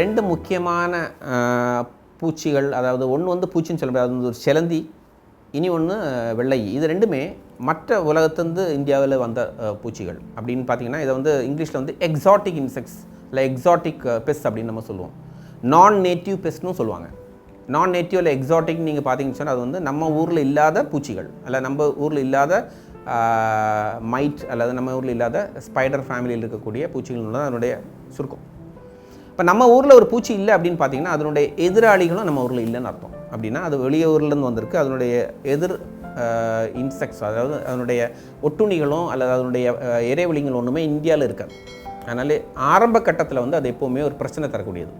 ரெண்டு முக்கியமான பூச்சிகள் அதாவது ஒன்று வந்து பூச்சின்னு சொல்ல முடியாது அது வந்து ஒரு செலந்தி இனி ஒன்று வெள்ளை. இது ரெண்டுமே மற்ற உலகத்துலேருந்து இந்தியாவில் வந்த பூச்சிகள். அப்படின்னு பார்த்தீங்கன்னா இதை வந்து இங்கிலீஷில் வந்து எக்ஸாட்டிக் இன்செக்ட்ஸ் இல்லை எக்ஸாட்டிக் பெஸ்ட் அப்படின்னு நம்ம சொல்லுவோம். நான் நேட்டிவ் பெஸ்ட்னு சொல்லுவாங்க. நான் நேட்டிவ் இல்லை எக்ஸாட்டிக் நீங்கள் பார்த்தீங்கன்னு சொன்னால் அது வந்து நம்ம ஊரில் இல்லாத பூச்சிகள். அல்ல நம்ம ஊரில் இல்லாத மைட் அல்லது நம்ம ஊரில் இல்லாத ஸ்பைடர் ஃபேமிலியில் இருக்கக்கூடிய பூச்சிகள் தான் அதனுடைய சுருக்கம். இப்போ நம்ம ஊரில் ஒரு பூச்சி இல்லை அப்படின்னு பார்த்தீங்கன்னா அதனுடைய எதிராளிகளும் நம்ம ஊரில் இல்லைன்னு அர்த்தம். அப்படின்னா அது வெளியூர்லேருந்து வந்திருக்கு. அதனுடைய எதிர் இன்செக்ட்ஸ் அதாவது அதனுடைய ஒட்டுண்ணிகளும் அல்லது அதனுடைய இறைவெளிகள் ஒன்றுமே இந்தியாவில் இருக்காது. அதனால ஆரம்ப கட்டத்தில் வந்து அது எப்போவுமே ஒரு பிரச்சனை தரக்கூடியது.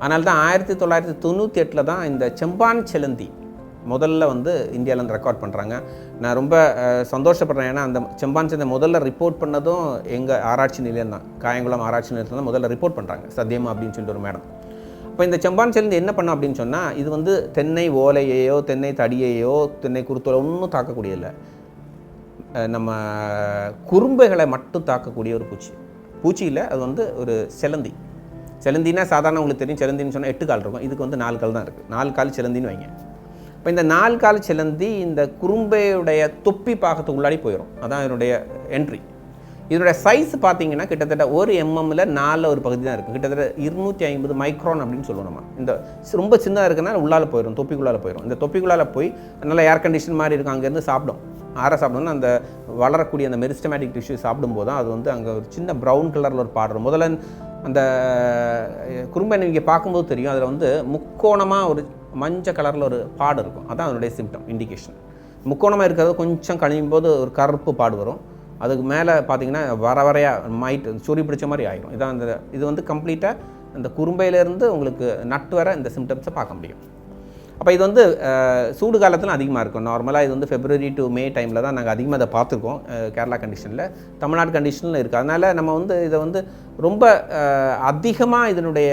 அதனால தான் ஆயிரத்தி தொள்ளாயிரத்தி தொண்ணூற்றி எட்டில் தான் இந்த செம்பான் செலந்தி முதல்ல வந்து இந்தியாவிலேருந்து ரெக்கார்ட் பண்ணுறாங்க. நான் ரொம்ப சந்தோஷப்படுறேன். ஏன்னா அந்த செம்பான்சந்தை முதல்ல ரிப்போர்ட் பண்ணதும் எங்கள் ஆராய்ச்சி நிலையம் தான். காயங்குளம் ஆராய்ச்சி நிலையத்தில் தான் முதல்ல ரிப்போர்ட் பண்ணுறாங்க. சத்தியமா அப்படின்னு சொல்லிட்டு ஒரு மேடம். இப்போ இந்த செம்பான் என்ன பண்ணோம் அப்படின்னு சொன்னால் இது வந்து தென்னை ஓலையையோ தென்னை தடியையோ தென்னை குருத்தோலை ஒன்றும் தாக்கக்கூடியதில்லை. இல்லை நம்ம குறும்பைகளை மட்டும் தாக்கக்கூடிய ஒரு பூச்சி. பூச்சியில் அது வந்து ஒரு செலந்தி. செலந்தினா சாதாரண உங்களுக்கு தெரியும். செலந்தின்னு சொன்னால் எட்டு கால் இருக்கும். இதுக்கு வந்து நாலு கால் தான் இருக்குது நாலு கால் செலந்தின்னு வைங்க. இப்போ இந்த நாலு கால் சிலந்தி இந்த குறும்பையுடைய தொப்பி பாகத்துக்கு உள்ளாடி போயிடும் அதான் என்னுடைய என்ட்ரி இதோட சைஸ் பார்த்தீங்கன்னா கிட்டத்தட்ட ஒரு எம்எம்மில் நாலில் ஒரு பகுதி தான் இருக்குது கிட்டத்தட்ட இருநூற்றி ஐம்பது மைக்ரான் அப்படின்னு சொல்லுவோம் நம்ம. இந்த சி- ரொம்ப சின்னதாக இருக்குன்னா உள்ளால் போயிடும் தொப்பிக்குள்ளால போயிடும் இந்த தொப்பிக்குள்ளால போய் நல்லா ஏர் கண்டிஷன் மாதிரி இருக்கும். அங்கேருந்து சாப்பிடும். ஆற சாப்பிடணும்னா அந்த வளரக்கூடிய அந்த மெரிஸ்டமேட்டிக் டிஷ்யூ சாப்பிடும்போது தான் அது வந்து அங்கே ஒரு சின்ன ப்ரௌன் கலரில் ஒரு பாடுறோம் முதல்ல அந்த குறும்பை நீங்கள் பார்க்கும்போது தெரியும். அதில் வந்து முக்கோணமாக ஒரு மஞ்சள் கலரில் ஒரு பாடு இருக்கும். அதான் அதனுடைய சிம்டம் இண்டிகேஷன் முக்கோணமாக இருக்கிறது கொஞ்சம் கழியும் போது ஒரு கருப்பு பாடு வரும். அதுக்கு மேலே பார்த்தீங்கன்னா வர வரையா மைட் சுரி பிடிச்ச மாதிரி ஆயிரும். இதான் அந்த இது வந்து கம்ப்ளீட்டாக அந்த குறும்பையிலேருந்து உங்களுக்கு நட்டு வர இந்த சிம்டம்ஸை பார்க்க முடியும். அப்போ இது வந்து சூடு காலத்தில் அதிகமாக இருக்கும். நார்மலாக இது வந்து ஃபெப்ரவரி டு மே டைமில் தான் நாங்கள் அதிகமாக அதை பார்த்துருக்கோம். கேரளா கண்டிஷனில் தமிழ்நாடு கண்டிஷனில் இருக்குது அதனால் நம்ம வந்து இதை வந்து ரொம்ப அதிகமாக இதனுடைய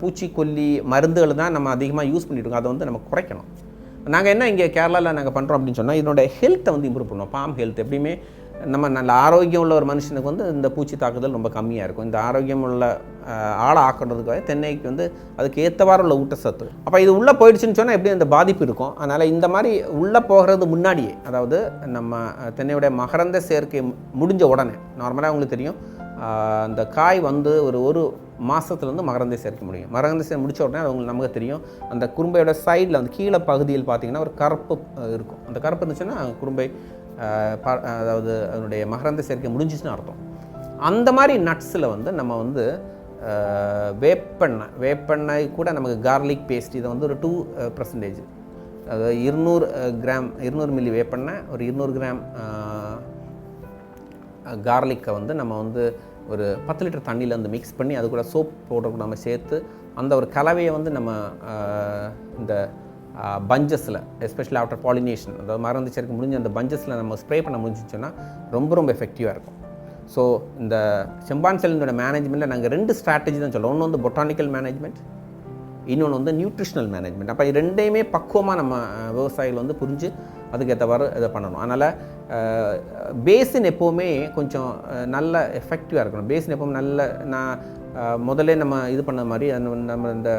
பூச்சிக்கொல்லி மருந்துகள் தான் நம்ம அதிகமாக யூஸ் பண்ணிட்டு அதை வந்து நம்ம குறைக்கணும். நாங்கள் என்ன இங்கே கேரளாவில் நாங்கள் பண்ணுறோம் அப்படின்னு சொன்னால் இதனுடைய ஹெல்த்தை வந்து இம்ப்ரூவ் பண்ணுவோம். பாம் ஹெல்த் எப்படியுமே நம்ம நல்ல ஆரோக்கியம் உள்ள ஒரு மனுஷனுக்கு வந்து இந்த பூச்சி தாக்குதல் ரொம்ப கம்மியாக இருக்கும். இந்த ஆரோக்கியம் உள்ள ஆளை ஆக்கிறதுக்காக தென்னைக்கு வந்து அதுக்கு ஏற்றவாறு உள்ள ஊட்டச்சத்து அப்போ இது உள்ளே போயிடுச்சுன்னு சொன்னால் எப்படி அந்த பாதிப்பு இருக்கும்? அதனால் இந்த மாதிரி உள்ளே போகிறது முன்னாடியே அதாவது நம்ம தென்னையுடைய மகரந்த சேர்க்கை முடிஞ்ச உடனே நார்மலாக உங்களுக்கு தெரியும் அந்த காய் வந்து ஒரு ஒரு மாதத்துலேருந்து மகரந்தை சேர்க்க முடியும். மகரந்தை சேர்க்க முடிச்ச உடனே அது உங்களுக்கு நமக்கு தெரியும். அந்த குறும்பையோட சைடில் அந்த கீழே பகுதியில் பார்த்திங்கன்னா ஒரு கருப்பு இருக்கும். அந்த கருப்பு இருந்துச்சுன்னா குறும்பை அதாவது அதனுடைய மகரந்த சேர்க்கை முடிஞ்சிச்சுன்னு அர்த்தம். அந்த மாதிரி நட்ஸில் வந்து நம்ம வந்து வேப்பெண்ணெய் வேப்பெண்ணெய் கூட நமக்கு கார்லிக் பேஸ்ட் இதை வந்து ஒரு டூ பர்சன்டேஜ் அதாவது இருநூறு கிராம் இருநூறு மில்லி வேப்பெண்ணெய் ஒரு இருநூறு கிராம் கார்லிக்கை வந்து நம்ம வந்து ஒரு பத்து லிட்டர் தண்ணியில் வந்து மிக்ஸ் பண்ணி அது கூட சோப் பவுடர் கூட நம்ம சேர்த்து அந்த ஒரு கலவையை வந்து நம்ம இந்த பஞ்சஸில் எஸ்பெஷலி ஆஃப்டர் பாலினேஷன் அதாவது மருந்து சேர்க்க முடிஞ்ச அந்த பஞ்சஸில் நம்ம ஸ்ப்ரே பண்ண முடிஞ்சிச்சோன்னா ரொம்ப ரொம்ப எஃபெக்டிவாக இருக்கும். ஸோ இந்த செம்பான் செல்லினோட மேனேஜ்மெண்ட்டில் நாங்கள் ரெண்டு ஸ்ட்ராட்டஜி தான் சொல்லுவோம். ஒன்று வந்து பொட்டானிக்கல் மேனேஜ்மெண்ட் இன்னொன்று வந்து நியூட்ரிஷனல் மேனேஜ்மெண்ட் அப்போ ரெண்டையுமே பக்குவமாக நம்ம விவசாயிகள் வந்து புரிஞ்சு அதுக்கேற்றவாறு இதை பண்ணணும். அதனால் பேசின் எப்போவுமே கொஞ்சம் நல்ல எஃபெக்டிவாக இருக்கணும். பேசின் எப்பவும் நல்ல நான் முதல்ல நம்ம இது பண்ண மாதிரி அந்த நம்ம இந்த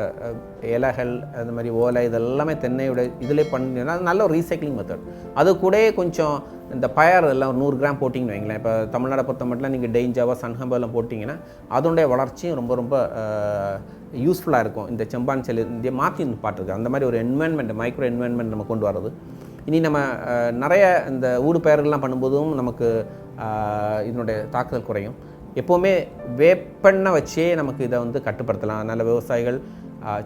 இலைகள் அந்த மாதிரி ஓலை இதெல்லாமே தென்னையோட இதிலே பண்ணினா நல்ல ஒரு ரீசைக்ளிங் மெத்தட் அது கூடயே கொஞ்சம் இந்த பயர் எல்லாம் நூறு கிராம் போட்டிங்கன்னு வைங்களேன். இப்போ தமிழ்நாடை பொறுத்த மட்டும் நீங்கள் டெய்ஞ்சாவா சன்ஹம்பெல்லாம் போட்டிங்கன்னா அதனுடைய வளர்ச்சியும் ரொம்ப ரொம்ப யூஸ்ஃபுல்லாக இருக்கும். இந்த செம்பான் செல் இந்த மாற்றி பாட்டுருக்கு அந்த மாதிரி ஒரு என்வாயன்மெண்ட் மைக்ரோ என்வாயன்மெண்ட் நம்ம கொண்டு வர்றது. இனி நம்ம நிறைய இந்த ஊடு பயிர்கள்லாம் பண்ணும்போதும் நமக்கு இதனுடைய தாக்குதல் குறையும். எப்போவுமே வேப்பெண்ணை வச்சே நமக்கு இதை வந்து கட்டுப்படுத்தலாம். அதனால் விவசாயிகள்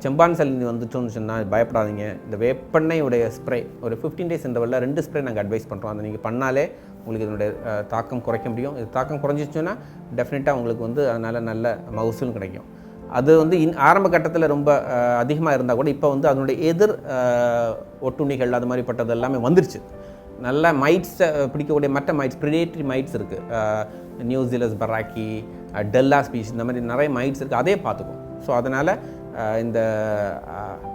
செம்பான் செல்லினி வந்துட்டோம்னு சொன்னால் பயப்படாதீங்க. இந்த வேப்பெண்ணையுடைய ஸ்ப்ரே ஒரு ஃபிஃப்டீன் டேஸ் இன்டர்வலில் ரெண்டு ஸ்ப்ரே நாங்கள் அட்வைஸ் பண்ணுறோம் அதை நீங்கள் பண்ணாலே உங்களுக்கு இதனுடைய தாக்கம் குறைக்க முடியும். இது தாக்கம் குறைஞ்சிச்சுன்னா டெஃபினட்டாக உங்களுக்கு வந்து அதனால் நல்ல மகசூலும் கிடைக்கும். அது வந்து இன் ஆரம்ப கட்டத்தில் ரொம்ப அதிகமாக இருந்தால் கூட இப்போ வந்து அதனுடைய எதிர் ஒட்டுண்ணிகள் அது மாதிரிப்பட்டது எல்லாமே வந்துருச்சு. நல்ல மைட்ஸை பிடிக்கக்கூடிய மற்ற மைட்ஸ் ப்ரிடேட்டரி மைட்ஸ் இருக்குது நியூசிலஸ் பராக்கி டெல்லா ஸ்பீஷ் இந்த மாதிரி நிறைய மைட்ஸ் இருக்குது அதே பார்த்துக்கும் ஸோ அதனால் இந்த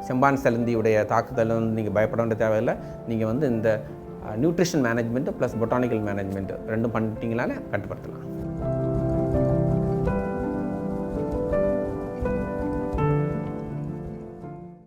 செம்பான் செலந்தியுடைய தாக்குதல் வந்து நீங்கள் பயப்பட வேண்டிய தேவையில்லை. நீங்கள் வந்து இந்த nutrition management plus botanical management ரெண்டும் பண்ணிட்டீங்களால கட்டுப்படுத்தலாம்.